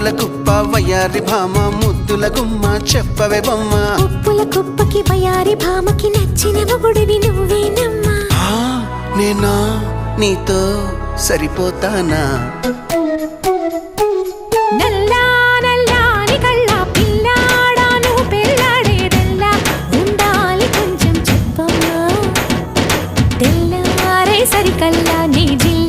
అప్పుల కుప్ప వయారి భామ ముద్దుల గుమ్మ చెప్పవే బొమ్మ. అప్పుల కుప్పకి వయారి భామకి నచ్చిన మొగుడివి నువ్వేనమ్మా. నేనా? నీతో సరిపోతానా? సరికల్లా నీ జీ